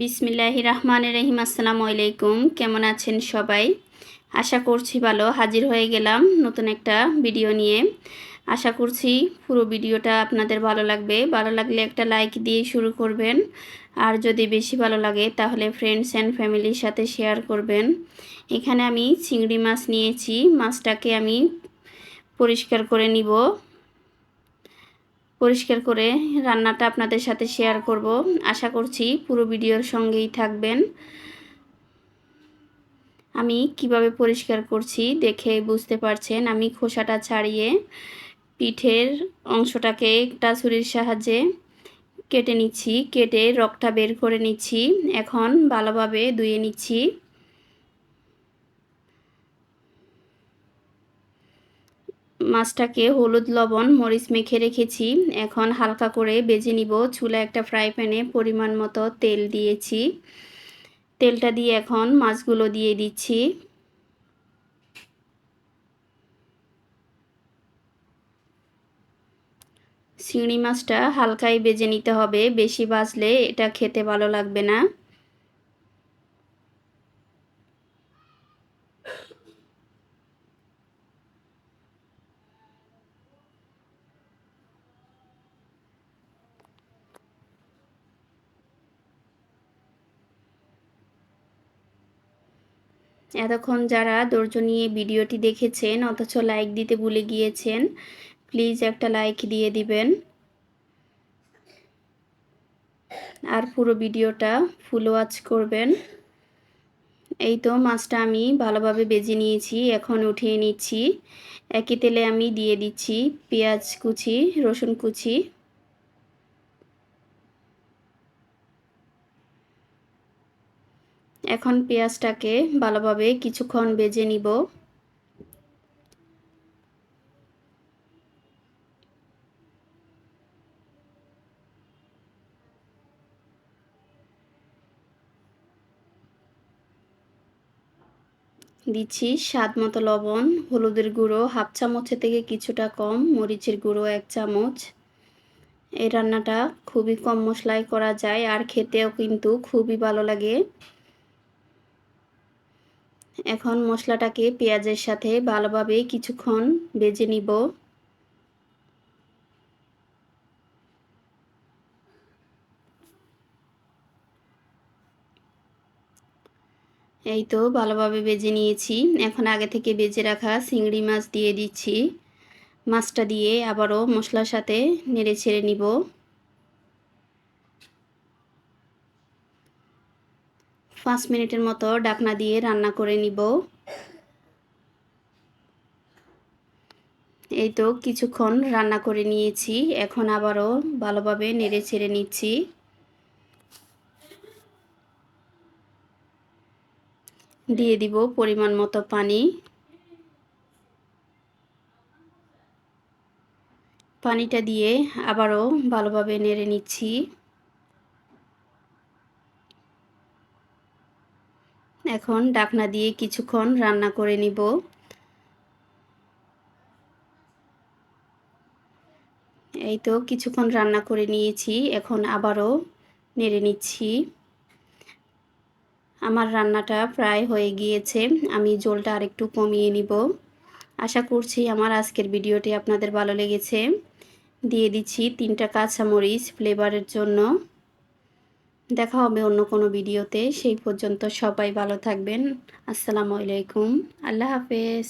বিসমিল্লাহি রহমান রহিম, আসসালামু আলাইকুম। কেমন আছেন সবাই? আশা করছি ভালো। হাজির হয়ে গেলাম নতুন একটা ভিডিও নিয়ে। আশা করছি পুরো ভিডিওটা আপনাদের ভালো লাগবে। ভালো লাগলে একটা লাইক দিয়ে শুরু করবেন। আর যদি বেশি ভালো লাগে, তাহলে ফ্রেন্ডস অ্যান্ড ফ্যামিলির সাথে শেয়ার করবেন। এখানে আমি চিংড়ি মাছ নিয়েছি। মাছটাকে আমি পরিষ্কার করে নিব। পরিষ্কার করে রান্নাটা আপনাদের সাথে শেয়ার করব। আশা করছি পুরো ভিডিওর সঙ্গেই থাকবেন। আমি কীভাবে পরিষ্কার করছি দেখে বুঝতে পারছেন। আমি খোসাটা ছাড়িয়ে পিঠের অংশটাকে একটা ছুরির সাহায্যে কেটে নিচ্ছি, কেটে রক্তটা বের করে নিচ্ছি। এখন ভালোভাবে ধুয়ে নিচ্ছি। মাছটাকে হলুদ লবণ, মরিচ মেখে রেখেছি। এখন হালকা করে বেজে নিব। চুলা একটা ফ্রাই প্যানে পরিমাণ মতো তেল দিয়েছি। তেলটা দিয়ে এখন মাছগুলো দিয়ে দিচ্ছি। চিংড়ি মাছটা হালকাই বেজে নিতে হবে। বেশি বাজলে এটা খেতে ভালো লাগবে না। এতক্ষণ যারা ধৈর্য নিয়ে ভিডিওটি দেখেছেন, অথচ লাইক দিতে ভুলে গিয়েছেন প্লিজ একটা লাইক দিয়ে দিবেন। আর পুরো ভিডিওটা ফুল ওয়াচ করবেন। এই তো মাছটা আমি ভালোভাবে বেজে নিয়েছি, এখন উঠিয়ে নিচ্ছি। একই তেলে আমি দিয়ে দিচ্ছি পেঁয়াজ কুচি, রসুন কুচি। এখন পেঁয়াজটাকে ভালোভাবে কিছুক্ষণ বেজে নিব। দিচ্ছি স্বাদ মতো লবণ, হলুদের গুঁড়ো, হাফ চামচের থেকে কিছুটা কম, মরিচের গুঁড়ো এক চামচ। এই রান্নাটা খুবই কম মশলায় করা যায় আর খেতেও কিন্তু খুবই ভালো লাগে। এখন মশলাটাকে পেঁয়াজের সাথে ভালোভাবে কিছুক্ষণ বেজে নিব। এই তো ভালোভাবে বেজে নিয়েছি। এখন আগে থেকে বেজে রাখা চিংড়ি মাছ দিয়ে দিচ্ছি। মাছটা দিয়ে আবারও মশলার সাথে নেড়ে ছেড়ে নিব। পাঁচ মিনিটের মতো ডাকনা দিয়ে রান্না করে নিব। এই তো কিছুক্ষণ রান্না করে নিয়েছি, এখন আবারও ভালোভাবে নেড়ে ছেড়ে নিচ্ছি। দিয়ে দিব পরিমাণ মতো পানি। পানিটা দিয়ে আবারও ভালোভাবে নেড়ে নিচ্ছি। এখন ডাকনা দিয়ে কিছুক্ষণ রান্না করে নিব। এই তো কিছুক্ষণ রান্না করে নিয়েছি, এখন আবারও নেড়ে নিচ্ছি। আমার রান্নাটা প্রায় হয়ে গিয়েছে, আমি জলটা আরেকটু কমিয়ে নিব। আশা করছি আমার আজকের ভিডিওটি আপনাদের ভালো লেগেছে। দিয়ে দিচ্ছি তিনটা কাঁচামরিচ ফ্লেভারের জন্য। দেখা হবে অন্য কোনো ভিডিওতে। সেই পর্যন্ত সবাই ভালো থাকবেন। আসসালামু আলাইকুম। আল্লাহ হাফেজ।